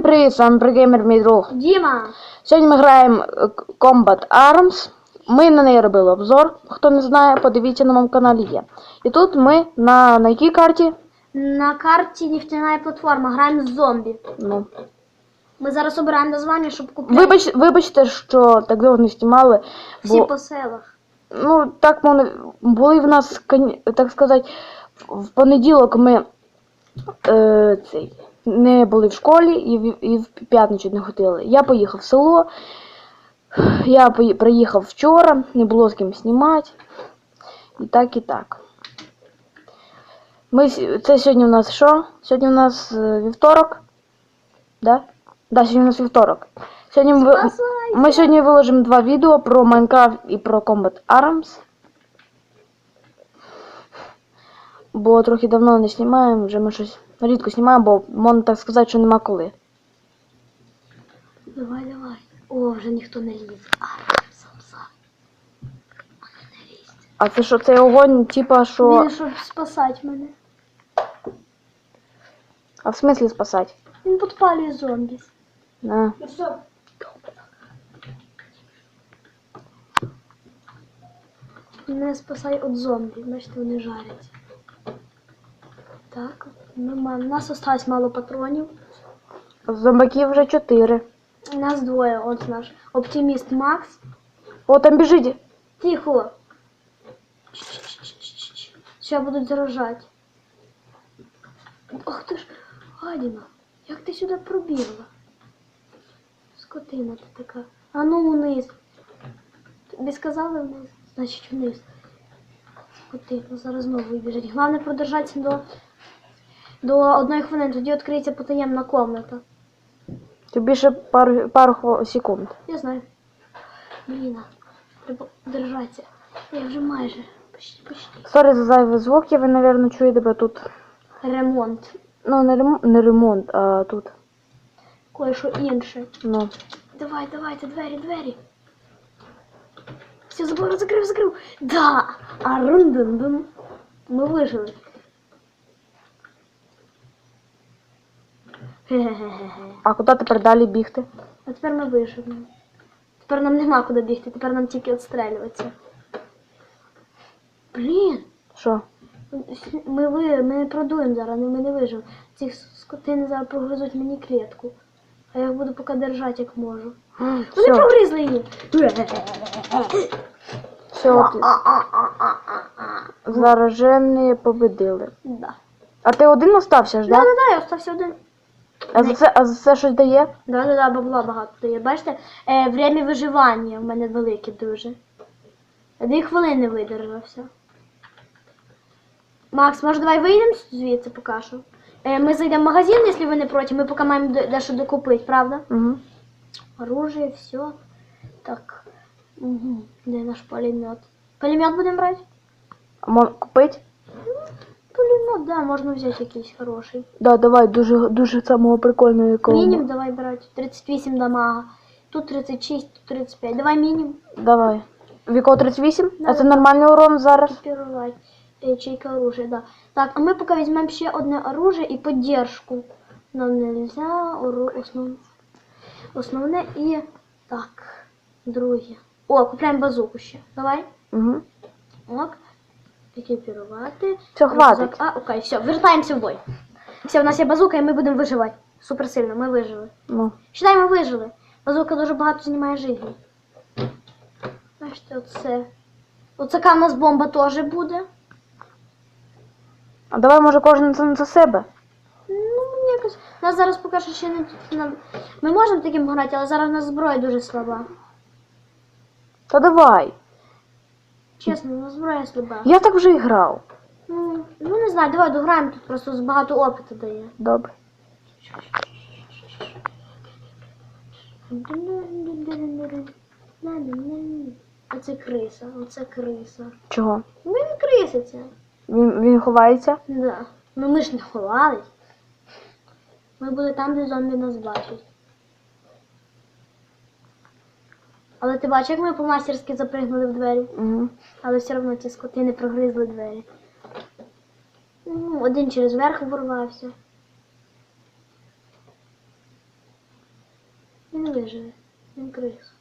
Всім привіт, з вами Бригеймер, мій друг. Діма! Сьогодні ми граємо е, Combat Arms. Ми на неї робили обзор. Хто не знає, подивіться на моєму каналі є. І тут ми на, на якій карті? На карті нефтяна платформа граємо з зомбі. Ну. Ми зараз обираємо названня, щоб купити Вибач, вибачте, що так довго не знімали. всі по селах. ну, так вони були в нас, так сказати, в понеділок ми е, цей, не були в школі і в, і в п'ятницю не ходили. Я поїхав в село. Я приїхав вчора, не було з ким знімати. І так, і так. Ми, це сьогодні у нас що? Сьогодні у нас е, вівторок. Да? Да, сьогодні у нас вівторок. Сьогодні ми, ми сьогодні виложимо два відео про Майнкрафт і про Combat Arms. Бо трохи давно не знімаємо, вже ми щось рідко знімаємо, бо можна так сказати, що нема коли. Давай, давай. О, вже ніхто не лізе. А, сам сам. Вони не лізь. А це що, цей огонь, типа, що. Він щоб спасати мене. А в смислі спасати? Він підпалює зомбі. А. Ну все. Мене спасай від зомбі, бачите, вони жарять. Так, ми. У нас осталось мало патронів. Зомбаків вже чотири. У нас двоє, от наш оптиміст Макс. О, там біжить. Тихо. Сейчас будуть заражати. Ах ти ж, гадіна, як ти сюди пробігла? Скотина ти така. А ну вниз. Тобі сказали вниз? Значить вниз. Скотина, зараз знову вибіжать. Головне продержатися до, до одної хвилини, тоді відкриється потаємна комната. Тобі ще пару, пару хво- секунд. Я знаю. Блін, треба держатися. Я вже майже. Почти, почти. Сорі за зайві звуки, ви, мабуть, чуєте бо тут. Ремонт. Ну, не ремонт, не ремонт, а тут. Кое-що інше. Ну. Давай, давайте, двері, двері. Все, забор закрив, закрив. Да! А рун-дун-дун. Ми вижили. А куди тепер далі бігти? А тепер ми виживемо. Тепер нам нема куди бігти, тепер нам тільки відстрелюватися. Блін! Що? Ми, ви, ми не продуємо зараз, ми не виживемо. Ці скотини зараз прогризуть мені клітку. А я буду поки держати, як можу. Вони Все, прогризли її. все, от, заражені победили. Да. А ти один остався ж, Да, да? да, да, я остався один. А за це, а за це щось дає? Да, да, да, бабла багато дає. Бачите, е, время виживання в мене велике дуже. Дві хвилини видержався. Макс, може давай вийдемо звідси поки що? Е, ми зайдемо в магазин, якщо ви не проти, ми поки маємо де- дещо докупити, правда? Угу. Оружие, все. Так. Угу. Де наш пулемет? Пулемет будемо брати? А мон купить? Пулемет, да, можна взяти якийсь хороший. Да, давай, дуже, дуже самого прикольного якого. Мінімум давай брати. 38 дамага. Тут 36, тут 35. Давай мінімум. Давай. Віко 38? А це нормальний урон зараз? Экипировать. Ячейка оружия, да. Так, а мы пока возьмем еще одно оружие и поддержку. Нам нельзя ору... основ... основне и... Так, друге. О, купляємо базуку ще. Давай. Угу. Ок. Екіпірувати. Все, хватить. А, окей, все, вертаємося в бой. Все, у нас є базука, і ми будемо виживати. Супер сильно, ми вижили. Ну. Считай, ми вижили. Базука дуже багато знімає життя. Бачите, оце. Оцяка в нас бомба теж буде. А давай, може, кожен за, за себе. Ну, мені якось. У нас зараз поки що ще не. нам- Ми можемо таким грати, але зараз у нас зброя дуже слаба. Та давай. Чесно, у нас зброя слаба. Я так вже і грав. Ну, ну не знаю, давай дограємо, тут просто багато опиту дає. Добре. Оце криса, оце криса. Чого? Ну він криситься. Він, він ховається? Да. Ну ми ж не ховались. Ми були там, де зомбі нас бачать. Але ти бачиш, як ми по-мастерськи запригнули в двері, Угу. але все одно ці скотини прогризли двері. Ну, один через верх ворвався. Він виживе. Він крис.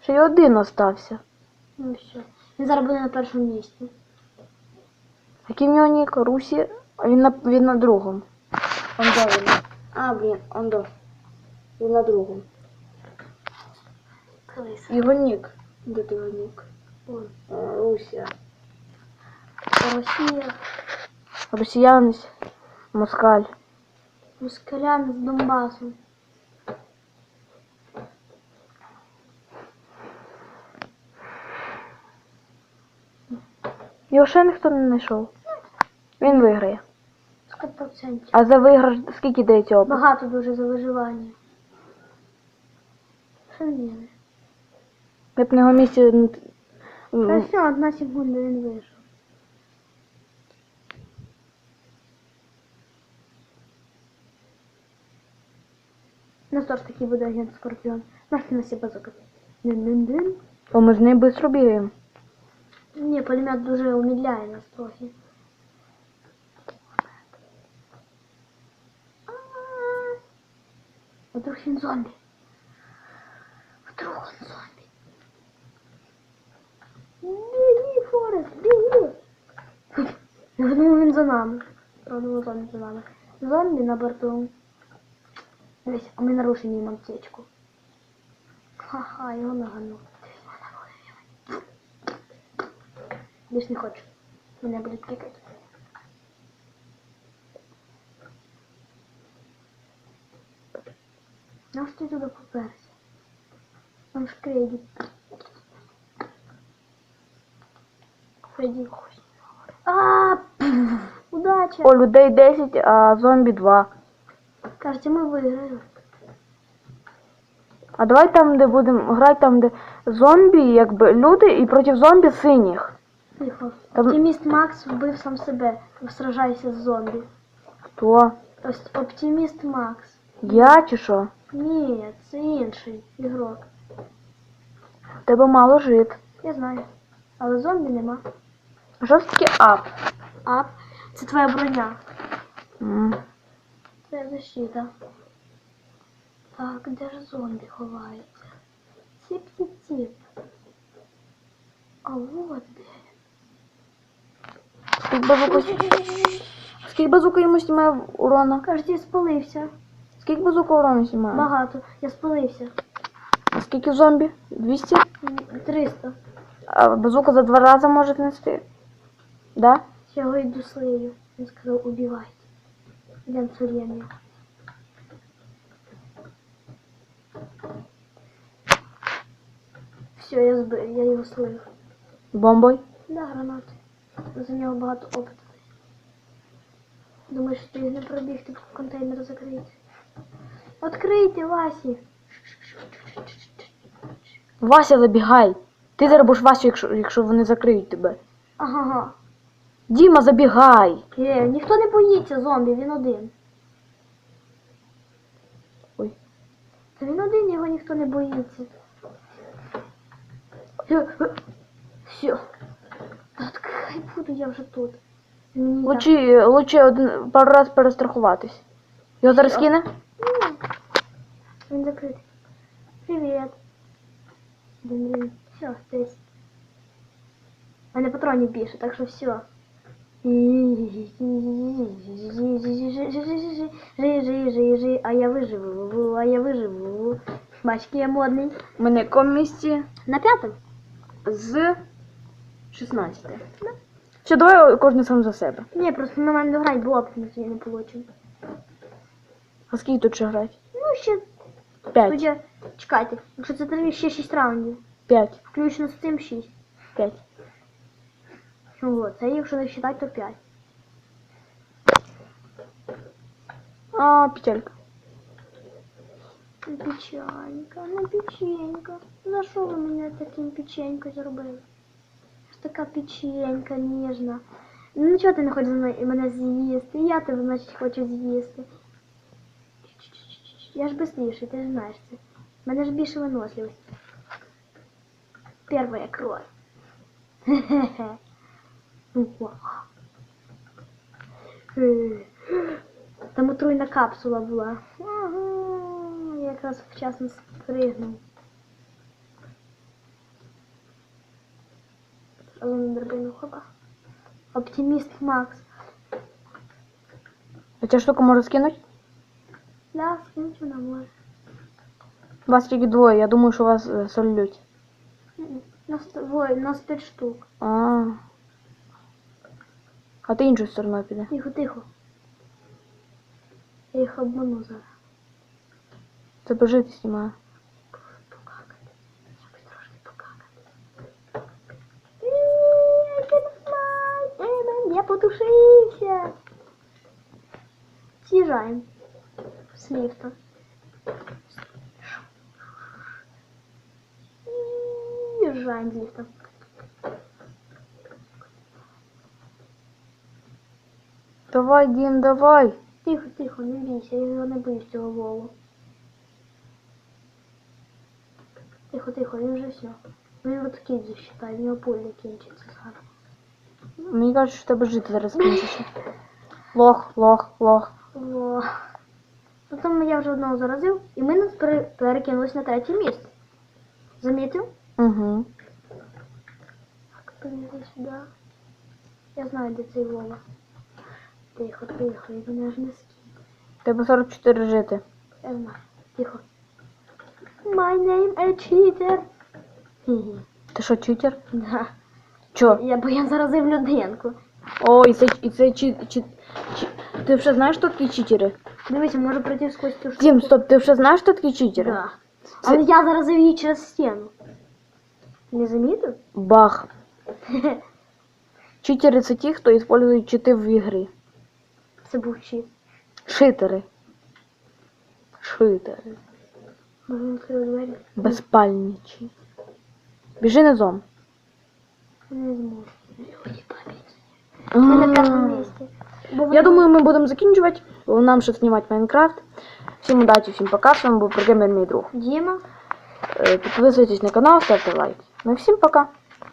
Ще й один остався. Ну все. Він зараз буде на першому місці. Який в нього нік? Русі, а він на, він на другому. Он де він? А, блін, он до. Він на другому. Крис. Його нік. Де ти його нік? Русія. Росія. Росіянець. Москаль. Москалян з Донбасу. Його ще ніхто не знайшов. Він виграє. 100%. А за виграш скільки дається опит? Багато дуже за виживання. Що ні? Я б на його місці. м, Та м, все, одна секунда він вижив. Ну що ж таки буде агент Скорпіон. Нафиг на себе закрив. Дин-дин-дин. Бо ми з ним швидко бігаємо. Ні, пулемет дуже умідляє нас трохи. Вдруг він зомбі. Зомбі. Біги, Форест, біги. Думаю, він за нами. Правда, зомбі за нами. Зомбі на борту. Дивись, а ми нарушені їм аптечку. Ха-ха, його нагану. Більш не хочу. Мене будуть кикати. Ж ти туди поперся? Там ж кредит. Кредит. А, удача. О, людей 10, а зомбі 2. Кажете, ми виграємо. А давай там, де будемо грати, там, де зомбі, якби люди, і проти зомбі синіх. Тихо. Там- Оптиміст Макс вбив сам себе. Сражайся з зомбі. Хто? Оптиміст Макс. Я чи що? Ні, це інший ігрок. В тебе мало жит. Я знаю. Але зомбі нема. Таке ап? Ап. Це твоя броня. М. Це защита. Так, де ж зомбі ховається? Ціп-ціп-ціп. А вот де. Скільки базука, скільки базука йому знімає урона? Кажуть, я спалився. Скільки базука урона знімає? Багато. Я спалився. А скільки зомбі? 200? 300. А базука за два рази може нести? Да? Я його йду слею. Він сказав, убивайте. Для царевні. Все, я збив, я його слив. Бомбой? Да, гранати. За нього багато опиту. Думаєш, що їх не пробігти, контейнер закрити? Открийте, Васі! Вася, забігай. Ти зараз будеш Васю, якщо, якщо вони закриють тебе. Ага. Діма, забігай. Е, ніхто не боїться зомбі, він один. Ой. Та він один, його ніхто не боїться. Все. Та от хай буду я вже тут. Так- Лучше, лучше один пару раз перестрахуватись. Його зараз кине? Ні. Він закритий. Привіт. Блін. Все, десь. У мене патронів більше, так що все. Жи, жи, жи, жи, а я виживу, а я виживу. Бачки, я модний. Ми на якому місці? На п'ятому? З 16. Все, давай кожен сам за себе. Ні, просто нормально грати було б, але не получимо. А скільки тут ще грати? Ну, ще, П'ять. судя, чекайте, якщо це три, ще 6 раундів. П'ять. Включно з цим 6. П'ять. Ну, от, це якщо не вважати, то 5. А, петелька. Печенька, ну печенька. За що ви мене таким печенькою зробили? Я ж така печенька ніжна. Ну чого ти не хочеш мене- мене з'їсти? Я тебе, значить, хочу з'їсти. Я ж быстріший, ти ж знаєш це. Мене ж більше виносливість. Первая кровь. Е. Там отруйна капсула була. якраз вчасно спригнув. Але на драбину хоба. Оптиміст Макс. А ця штука може скинути? Да, скинуть вона може. Вас тільки двоє, я думаю, що вас е, солють. Нас двоє, нас п'ять штук. А. А ти іншою стороною піде. Тихо, тихо. Я їх обману зараз. Це пожити знімаю. Я потушився. З'їжджаємо. З ліфта. З'їжджаємо з ліфта. Давай, Дім, давай. Тихо, тихо, не бійся, я його не боюсь цього Вову. Тихо, тихо, він вже все. Ну його такий засчитай, в нього пуля кінчиться зараз. Мені кажуть, що в тебе жити зараз кінчиться. Лох, лох, лох. Во. Потім я вже одного заразив, і ми нас пере- перекинулись на третє місце. Замітив? Угу. Так, побігли сюди. Я знаю, де цей Вова. Тихо, тихо, і мене ж не скинь. В Тебе 44 жити. Я знаю. Тихо. My name a cheater. Хі-хі. Ти що, читер? Да. Чо? Я, бо я заразив людинку. О, і це, і це чи, чи, чи... Ти вже знаєш, хто такі читери? Дивися, може пройти сквозь ту штуку. Дім, стоп, ти вже знаєш, хто такі читери? Да. Але я заразив її через стіну. Не замітив? Бах. Читери це ті, хто використовує чити в ігрі. Це був чіт. Шитери. Шитери. Може він відкрив двері? Безпальничі. Біжи низом. Не зможу. Ми на місці. Я думаю, ми будемо закінчувати. Нам ще знімати Майнкрафт. Всім удачі, всім пока. З вами був Програмер мій друг. Діма. Е, Підписуйтесь на канал, ставте лайк. Ну і всім пока.